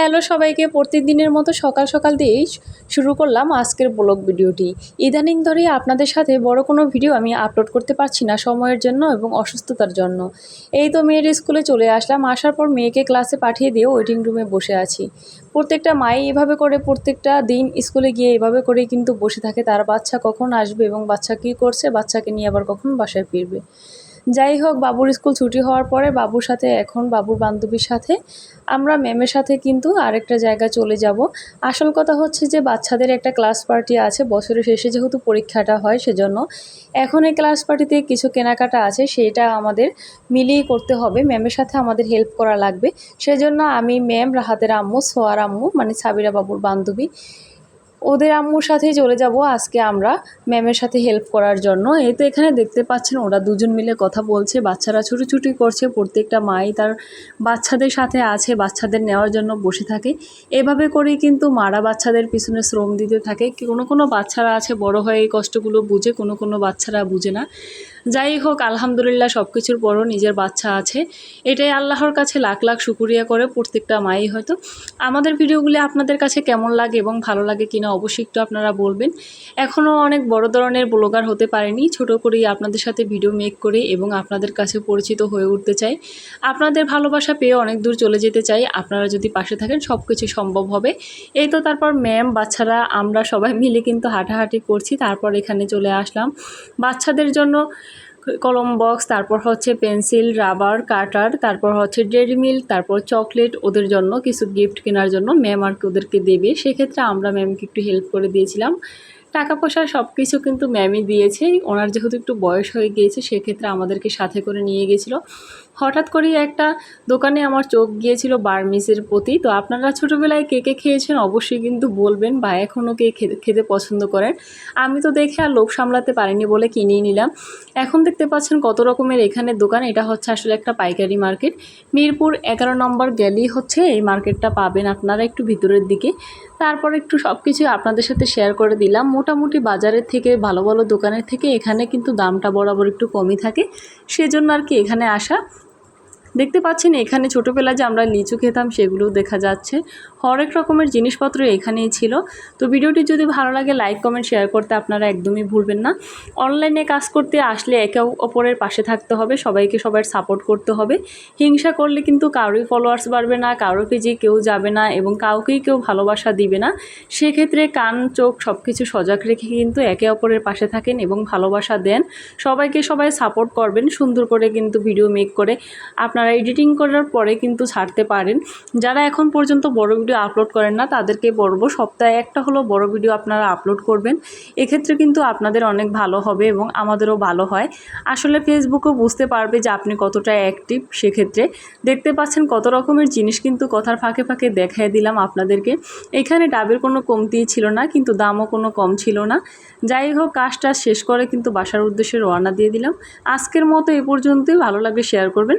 Hello সবাইকে, প্রতিদিনের মতো সকাল সকাল দিয়েই শুরু করলাম আজকের ব্লগ ভিডিওটি। ইদানিং ধরে আপনাদের সাথে বড় কোনো ভিডিও আমি আপলোড করতে পারছি না সময়ের জন্য এবং অসুস্থতার জন্য। এই তো মেয়ের স্কুলে চলে আসলাম, আসার পর মেয়েকে ক্লাসে পাঠিয়ে দিয়ে ওয়েটিং রুমে বসে আছি। প্রত্যেকটা মাই এভাবে করে, প্রত্যেকটা দিন স্কুলে গিয়ে এভাবে করেই কিন্তু বসে থাকে, তার বাচ্চা কখন আসবে এবং বাচ্চা কী করছে, বাচ্চাকে নিয়ে আবার কখন বাসায় ফিরবে? যাই হোক, বাবুর স্কুল ছুটি হওয়ার পরে বাবুর সাথে এখন বাবুর বান্ধবীর সাথে। আমরা ম্যামের সাথে কিন্তু আরেকটা জায়গা চলে যাব। আসল কথা হচ্ছে যে, বাচ্চাদের একটা ক্লাস পার্টি আছে, বছরের শেষে যেহেতু পরীক্ষাটা হয় সেজন্য। এখন এই ক্লাস পার্টিতে কিছু কেনাকাটা আছে, সেটা আমাদের মিলিয়ে করতে হবে। ম্যামের সাথে আমাদের হেল্প করা লাগবে। সেজন্য আমি ম্যাম, রাহাতের আম্মু সোয়ার আম্মু মানে সাবিরা বাবুর বান্ধবী ওদের আম্মুর সাথেই চলে যাব আজকে আমরা ম্যামের সাথে হেল্প করার জন্য। এই তো এখানে দেখতে পাচ্ছেন ওরা দুজন মিলে কথা বলছে, বাচ্চারা ছুটোছুটি করছে, প্রত্যেকটা মাই তার বাচ্চাদের সাথে আছে, বাচ্চাদের নেওয়ার জন্য বসে থাকে। এভাবে করেই কিন্তু মারা বাচ্চাদের পিছনে শ্রম দিতে থাকে। কোনো কোনো বাচ্চারা আছে, বড় হয়ে এই কষ্টগুলো বুঝে, কোনো কোনো বাচ্চারা বুঝে না। যাই হোক, আলহামদুলিল্লাহ সব কিছুর পরও নিজের বাচ্চা আছে। এটাই আল্লাহর কাছে লাখ লাখ শুকুরিয়া করে প্রত্যেকটা মাই হয়তো। আমাদের ভিডিওগুলি আপনাদের কাছে কেমন লাগে এবং ভালো লাগে কিনা অবশ্যই একটু আপনারা বলবেন। এখনও অনেক বড় ধরনের ব্লগার হতে পারেনি। ছোট করেই আপনাদের সাথে ভিডিও মেক করে এবং আপনাদের কাছে পরিচিত হয়ে উঠতে চাই। আপনাদের ভালোবাসা পেয়ে অনেক দূর চলে যেতে চাই। আপনারা যদি পাশে থাকেন সব কিছু সম্ভব হবে। এই তো তারপর ম্যাম, বাচ্চারা, আমরা সবাই মিলে কিন্তু হাঁটাহাঁটি করছি। তারপর এখানে চলে আসলাম। বাচ্চাদের জন্য কলম বক্স, তারপর হচ্ছে পেন্সিল, রাবার, কাটার, তারপর হচ্ছে ডেরি মিল্ক তারপর চকলেট ওদের জন্য, কিছু গিফট কেনার জন্য ম্যাম আর কি ওদেরকে দেবে। সেক্ষেত্রে আমরা ম্যামকে একটু হেল্প করে দিয়েছিলাম। টাকা পয়সা সব কিছু কিন্তু ম্যামই দিয়েছে। ওনার যেহেতু একটু বয়স হয়ে গিয়েছে, সেক্ষেত্রে আমাদেরকে সাথে করে নিয়ে গেছিল হঠাৎ করেই একটা দোকানে আমার চোখ গিয়েছিল বার্মিসের প্রতি। তো আপনারা ছোটোবেলায় কে কে খেয়েছেন অবশ্যই কিন্তু বলবেন বা এখনও কে খেতে পছন্দ করেন। আমি তো দেখে আর লোভ সামলাতে পারিনি বলে কিনেই নিলাম। এখন দেখতে পাচ্ছেন কত রকমের এখানে দোকান। এটা হচ্ছে আসলে একটা পাইকারি মার্কেট। মিরপুর এগারো নম্বর গেলি হচ্ছে, এই মার্কেটটা পাবেন আপনারা একটু ভিতরের দিকে। তারপর একটু সব কিছু আপনাদের সাথে শেয়ার করে দিলাম। মোটামুটি বাজারের থেকে, ভালো ভালো দোকানের থেকে এখানে কিন্তু দামটা বরাবর একটু কমই থাকে। সেজন্য আর কি এখানে আসা দেখতে পাচ্ছেন এখানে ছোটোবেলায় যে আমরা লিচু খেতাম সেগুলোও দেখা যাচ্ছে। হরেক রকমের জিনিসপত্র এখানেই ছিল। তো ভিডিওটি যদি ভালো লাগে লাইক কমেন্ট শেয়ার করতে আপনারা একদমই ভুলবেন না। অনলাইনে কাজ করতে আসলে একে অপরের পাশে থাকতে হবে, সবাইকে সবার সাপোর্ট করতে হবে। হিংসা করলে কিন্তু কারোই ফলোয়ার্স বাড়বে না, কারও পেজে কেউ যাবে না এবং কাউকেই কেউ ভালোবাসা দিবে না। সেক্ষেত্রে কান, চোখ সব কিছু সজাগ রেখে কিন্তু একে অপরের পাশে থাকেন এবং ভালোবাসা দেন। সবাইকে সবাই সাপোর্ট করবেন, সুন্দর করে কিন্তু ভিডিও মেক করে। আপনারা এডিটিং করার পরে কিন্তু ছাড়তে পারেন। যারা এখন পর্যন্ত বড় ভিডিও আপলোড করেন না, তাদেরকে বলব সপ্তাহে একটা হলো বড় ভিডিও আপনারা আপলোড করবেন। এক্ষেত্রে কিন্তু আপনাদের অনেক ভালো হবে এবং আমাদেরও ভালো হয়। আসলে ফেসবুকও বুঝতে পারবে যে আপনি কতটা অ্যাক্টিভ সেক্ষেত্রে। দেখতে পাচ্ছেন কত রকমের জিনিস কিন্তু কথার ফাঁকে ফাঁকে দেখাই দিলাম আপনাদেরকে। এখানে ডাবের কোনো কমতি ছিল না, কিন্তু দামও কোনো কম ছিল না। যাই হোক, কাজটা শেষ করে কিন্তু বাসার উদ্দেশ্যে রওনা দিয়ে দিলাম। আজকের মতো এ পর্যন্তই। ভালো লাগলে শেয়ার করবেন।